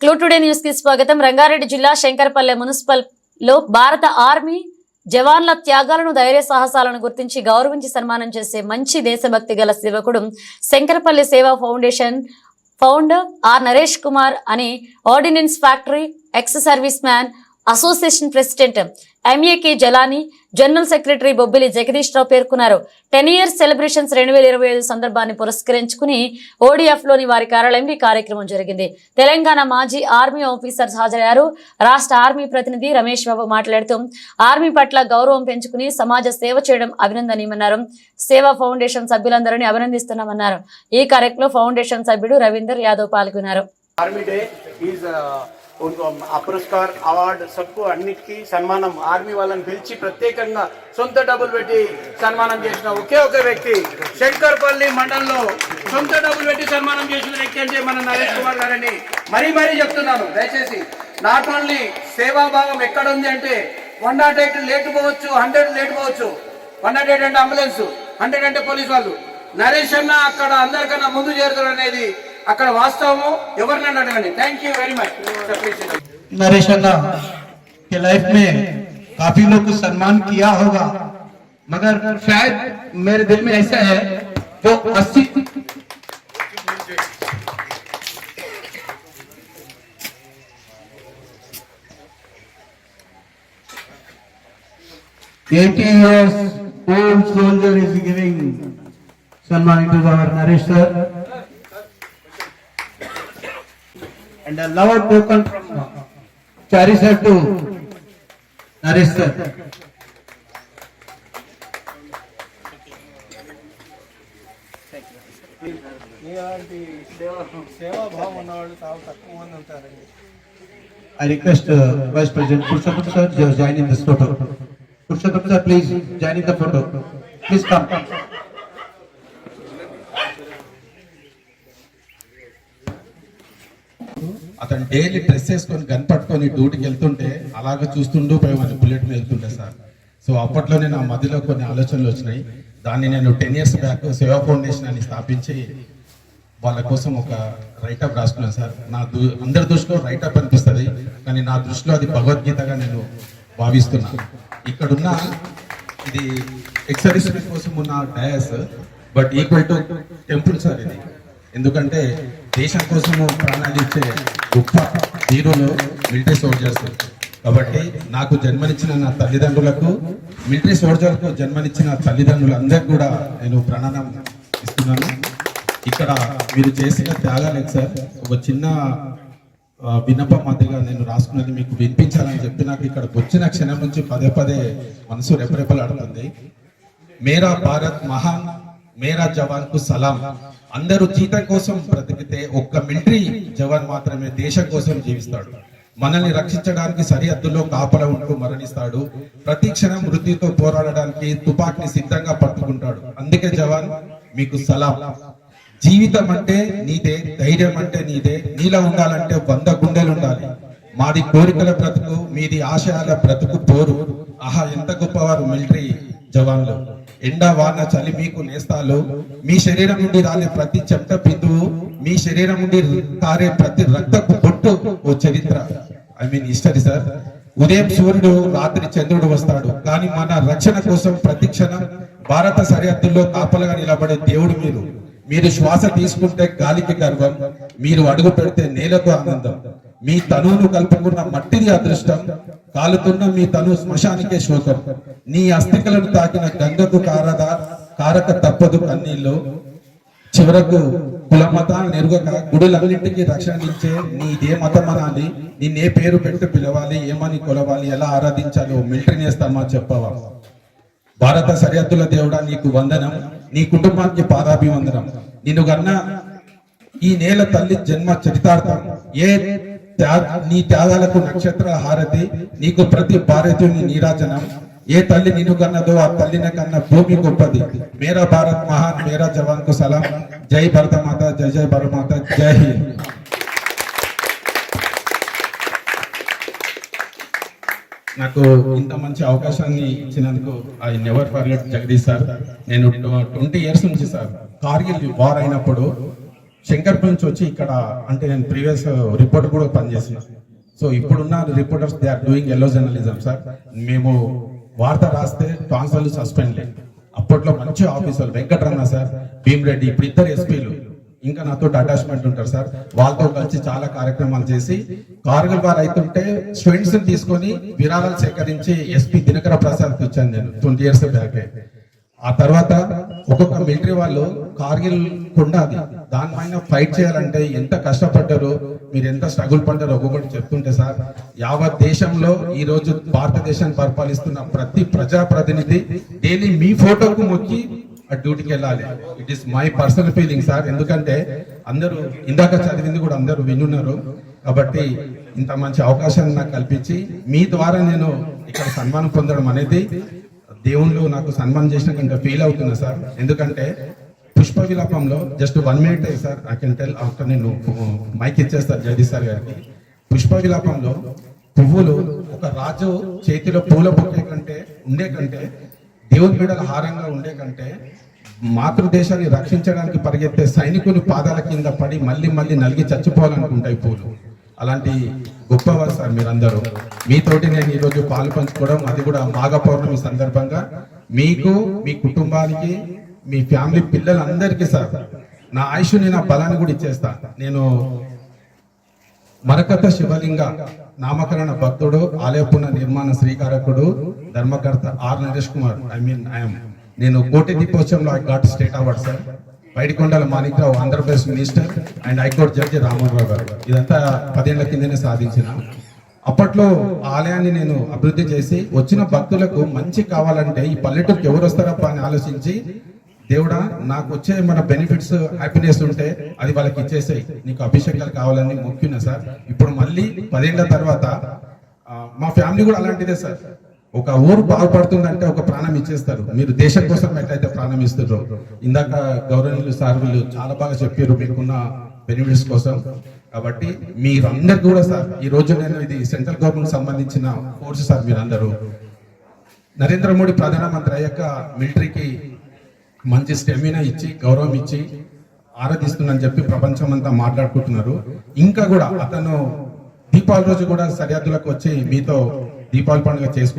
Clue today న్యూస్కి స్వాగతం. రంగారెడ్డి జిల్లా శంకరపల్లె మున్సిపల్లో భారత ఆర్మీ జవాన్ల త్యాగాలను ధైర్య సాహసాలను గుర్తించి గౌరవించి సన్మానం చేసే మంచి దేశభక్తి గల సేవకుడు Shankarpally Seva foundation founder R Naresh Kumar అని ordnance factory ex serviceman association president MAK Jalani general secretary Bobbili Jagadish Rao పేర్కొన్నారు. టెన్ ఇయర్స్ సెలబ్రేషన్స్ రెండు వేల ఇరవై ఐదు సందర్భాన్ని పురస్కరించుకుని ఓడిఎఫ్లోని వారి కార్యాలయంలో ఈ కార్యక్రమం జరిగింది. తెలంగాణ మాజీ ఆర్మీ ఆఫీసర్స్ హాజరయ్యారు. రాష్ట్ర ఆర్మీ ప్రతినిధి రమేష్ బాబు మాట్లాడుతూ ఆర్మీ పట్ల గౌరవం పెంచుకుని సమాజ సేవ చేయడం అభినందనీయమన్నారు. సేవా ఫౌండేషన్ సభ్యులందరినీ అభినందిస్తున్నామన్నారు. ఈ కార్యక్రమంలో ఫౌండేషన్ సభ్యుడు రవీందర్ యాదవ్ పాల్గొన్నారు. ఆ పురస్కార్ అవార్డు సక్కు అన్నిటికీ సన్మానం ఆర్మీ వాళ్ళని పిలిచి ప్రత్యేకంగా సొంత డబ్బులు పెట్టి సన్మానం చేసిన ఒకే ఒక వ్యక్తి శంకర్పల్లి మండలంలో సొంత డబ్బులు పెట్టి సన్మానం చేసిన వ్యక్తి అంటే మన నరేష్ కుమార్ గారని మరీ మరీ చెప్తున్నాను దయచేసి. నాట్ ఓన్లీ సేవాభావం ఎక్కడ ఉంది అంటే వన్ నాట్ ఎయిట్ లేట్ పోవచ్చు హండ్రెడ్ లేట్ పోవచ్చు. వన్ నాట్ ఎయిట్ అంటే అంబులెన్స్ హండ్రెడ్ అంటే పోలీస్ వాళ్ళు. నరేష్ అన్న అక్కడ అందరికన్నా ముందు చేరుతారు అనేది అక్కడ వాస్తవము ఎవరినైనా అడగండి thank you very much Naresh Anna के लाइफ में काफी लोग को सम्मान किया होगा मगर शायद मेरे दिल में ऐसा है जो अस्सी Eighty years old soldier is giving Salman to our Naresh sir. and a loud token from Chari sir to Naresh sir. I request uh, Vice President Purushottam sir to join in this photo. Purushottam sir, please join in the photo. Please come. come. అతను daily dress వేసుకొని gun పట్టుకొని డ్యూటీకి వెళ్తుంటే అలాగ చూస్తుంటూ పోయి మళ్ళీ bullet మీద వెళ్తుంటే సార్. సో అప్పట్లోనే నా మధ్యలో కొన్ని ఆలోచనలు వచ్చినాయి. దాన్ని నేను ten years back Seva foundation అని స్థాపించి వాళ్ళ కోసం ఒక రైటప్ రాసుకున్నాను సార్. నా దు అందరి దృష్టిలో రైటప్ అనిపిస్తుంది కానీ నా దృష్టిలో అది భగవద్గీతగా నేను భావిస్తున్నాను ఇక్కడున్న ఇది ఎక్సర్సైజ్ కోసం ఉన్న dais but equal to temple sir ఇది. ఎందుకంటే దేశం కోసము ప్రాణాలు ఇచ్చే గొప్ప హీరోలు మిలిటరీ సోల్జర్స్. కాబట్టి నాకు జన్మనిచ్చిన నా తల్లిదండ్రులకు మిలిటరీ సోల్జర్కు జన్మనిచ్చిన తల్లిదండ్రులందరికీ కూడా నేను ప్రణామం ఇస్తున్నాను. ఇక్కడ మీరు చేసిన త్యాగాలు సార్? ఒక చిన్న విన్నపం మాదిరిగా నేను రాసుకున్నది మీకు వినిపించాలని చెప్పి నాకు ఇక్కడికి వచ్చిన క్షణం నుంచి పదే పదే మనసు రెపరెపలాడుతుంది. మేరా భారత్ మహాన్ మేరా జవాన్కు సలాం. అందరూ జీతం కోసం బ్రతికితే ఒక్క మిలిటరీ జవాన్ మాత్రమే దేశం కోసం జీవిస్తాడు. మనల్ని రక్షించడానికి సరిహద్దులో కాపల ఉంటూ మరణిస్తాడు. ప్రతి క్షణం మృత్యుతో పోరాడడానికి తుపాకీని సిద్ధంగా పట్టుకుంటాడు. అందుకే జవాన్ మీకు సలాం. జీవితం అంటే నీదే ధైర్యం అంటే నీదే. నీలో ఉండాలంటే వంద గుండెలు ఉండాలి. మాది కోరికల బ్రతుకు మీది ఆశయాల బ్రతుకు పోరు. ఆహా ఎంత గొప్పవారు మిలిటరీ జవాన్లు. ఎండ వాన చలి మీకు నేస్తాలు. మీ శరీరం నుండి రాలే ప్రతి చెమట బిందువు. మీ శరీరం నుండి కారే ప్రతి రక్తపు బొట్టు ఓ చరిత్ర. I mean history sir. ఉదయం సూర్యుడు రాత్రి చంద్రుడు వస్తాడు. కానీ మన రక్షణ కోసం ప్రతి క్షణం భారత సరిహద్దుల్లో కాపలుగా నిలబడే దేవుడు మీరు. మీరు శ్వాస తీసుకుంటే గాలికి గర్వం. మీరు అడుగు పెడితే నేలకు ఆనందం. మీ తనువును కలుపుకున్న మట్టిది అదృష్టం. కాలుతున్న మీ తను శ్మశానికే శోకం. నీ అస్థికలను తాకిన గంగకు కారదా కారక తప్పదు కన్నీళ్ళు. చివరకు కుల మతాలు నెరుగక గుడులన్నింటికి రక్షణ ఇచ్చే నీదే మతం అనాలి నిన్నే పేరు పెట్టి పిలవాలి ఏమని కొలవాలి ఎలా ఆరాధించాలో మిలిటరీ నేస్తామా చెప్పవా? భారత సరిహద్దుల దేవుడా నీకు వందనం. నీ కుటుంబానికి పాదాభివందనం. నిన్ను గన్న ఈ నేల తల్లి జన్మ చరితార్థం. ఏ నీ త్యాగాలకు నక్షత్ర హారతి. నీకు ప్రతి భారతీయుని నీరాజనం. ఏ తల్లి నిన్ను కన్నదో ఆ తల్లిని కన్న భూమి గొప్పది. మేరా భారత్ మహాన్ మేరా జవాన్కు సలాం. జై భరత మాత జై జై భరత మాత జై హింద్. నాకు ఇంత మంచి అవకాశాన్ని ఇచ్చినందుకు I never forget Jagadish sir. నేను ట్వంటీ ఇయర్స్ నుంచి సార్ కార్గిల్ వార్ అయినప్పుడు శంకర్పూర్ నుంచి వచ్చి ఇక్కడ అంటే నేను ప్రీవియస్ రిపోర్టర్ కూడా పనిచేసిన. సో ఇప్పుడున్న reporters they are doing yellow journalism sir మేము వార్త రాస్తే ట్రాన్స్ఫర్లు సస్పెండ్. అప్పట్లో మంచి ఆఫీసర్లు వెంకటరమణ సార్ భీమరెడ్డి ఇప్పుడు ఇద్దరు ఎస్పీలు. ఇంకా నాతో అటాచ్మెంట్ ఉంటారు సార్. వాళ్ళతో కలిసి చాలా కార్యక్రమాలు చేసి కార్గిల్ వారు అవుతుంటే స్టూడెంట్స్ తీసుకొని విరాళాలు సేకరించి ఎస్పీ దినకర ప్రసాద్ ఇచ్చాను నేను. Twenty years back. ఆ తర్వాత ఒక్కొక్క మిలిటరీ వాళ్ళు కార్గిల్ కొండాది దానిపైన ఫైట్ చేయాలంటే ఎంత కష్టపడ్డారు మీరు ఎంత స్ట్రగుల్ పడ్డారు ఒక్కొక్కటి చెప్తుంటే సార్ యావత్ దేశంలో ఈ రోజు భారతదేశాన్ని పరిపాలిస్తున్న ప్రతి ప్రజా ప్రతినిధి డైలీ మీ ఫోటోకు మొక్కి ఆ డ్యూటీకి వెళ్ళాలి. It is my personal feeling sir ఎందుకంటే అందరూ ఇందాక చదివింది కూడా అందరూ వినున్నారు. కాబట్టి ఇంత మంచి అవకాశాన్ని నాకు కల్పించి మీ ద్వారా నేను ఇక్కడ సన్మానం పొందడం అనేది దేవుళ్ళు నాకు సన్మానం చేసిన కంటే ఫీల్ అవుతున్నా సార్ ఎందుకంటే పుష్ప విలాపంలో just one minute sir I can tell after నేను uh, మైక్ ఇచ్చేస్తాను జగదీష్ సార్ గారికి. పుష్ప విలాపంలో పువ్వులు ఒక రాజు చేతిలో పూల బొకే కంటే ఉండే కంటే దేవుని బిడల హారంగా ఉండే కంటే మాతృదేశాన్ని రక్షించడానికి పరిగెత్తే సైనికులు పాదాల కింద పడి మళ్ళీ మళ్ళీ నలిగి చచ్చిపోవాలనుకుంటాయి పూలు. అలాంటి గొప్పవారు సార్ మీరందరూ. మీతోటి నేను ఈరోజు పాలు పంచుకోవడం అది కూడా మాఘ పౌర్ణమి సందర్భంగా. మీకు మీ కుటుంబానికి మీ ఫ్యామిలీ పిల్లలందరికీ సార్ నా ఆయుష్ని నా బలాన్ని కూడా ఇచ్చేస్తా. నేను మరకత శివలింగ నామకరణ భక్తుడు ఆలయపున నిర్మాణ శ్రీకారకుడు ధర్మకర్త are Naresh Kumar. I mean I'm నేను కోటి దీపోత్సవంలో I got state award sir. బయటికొండల Manikrao Andhra Pradesh minister and high court judge Ramarao గారు. ఇదంతా పదేళ్ళ కిందనే సాధించిన. అప్పట్లో ఆలయాన్ని నేను అభివృద్ధి చేసి వచ్చిన భక్తులకు మంచి కావాలంటే ఈ పల్లెటూరుకి ఎవరు వస్తారప్ప అని ఆలోచించి దేవుడా నాకు వచ్చే మన బెనిఫిట్స్ హ్యాపీనెస్ ఉంటే అది వాళ్ళకి ఇచ్చేసాయి. నీకు అభిషేకాలు కావాలని మొక్కిన సార్. ఇప్పుడు మళ్ళీ పదేళ్ళ తర్వాత మా ఫ్యామిలీ కూడా అలాంటిదే సార్. ఒక ఊరు బాగుపడుతుందంటే ఒక ప్రాణం ఇచ్చేస్తారు. మీరు దేశం కోసం ఎట్లయితే ప్రాణం ఇస్తారో ఇందాక గౌరవనీయులు సార్ వీళ్ళు చాలా బాగా చెప్పారు మీకున్న బెనిఫిట్స్ కోసం. కాబట్టి మీరందరు కూడా సార్ ఈ రోజు నేను ఇది సెంట్రల్ గవర్నమెంట్ సంబంధించిన కోర్సు సార్ మీరందరూ. నరేంద్ర మోడీ ప్రధానమంత్రి అయ్యాక మిలిటరీకి మంచి స్టెమినా ఇచ్చి గౌరవం ఇచ్చి ఆరాధిస్తుందని చెప్పి ప్రపంచం అంతా మాట్లాడుకుంటున్నారు. ఇంకా కూడా అతను దీపావళి రోజు కూడా సరిహద్దులకు వచ్చి మీతో దీపావళి పండుగ చేసుకుంటున్నారు.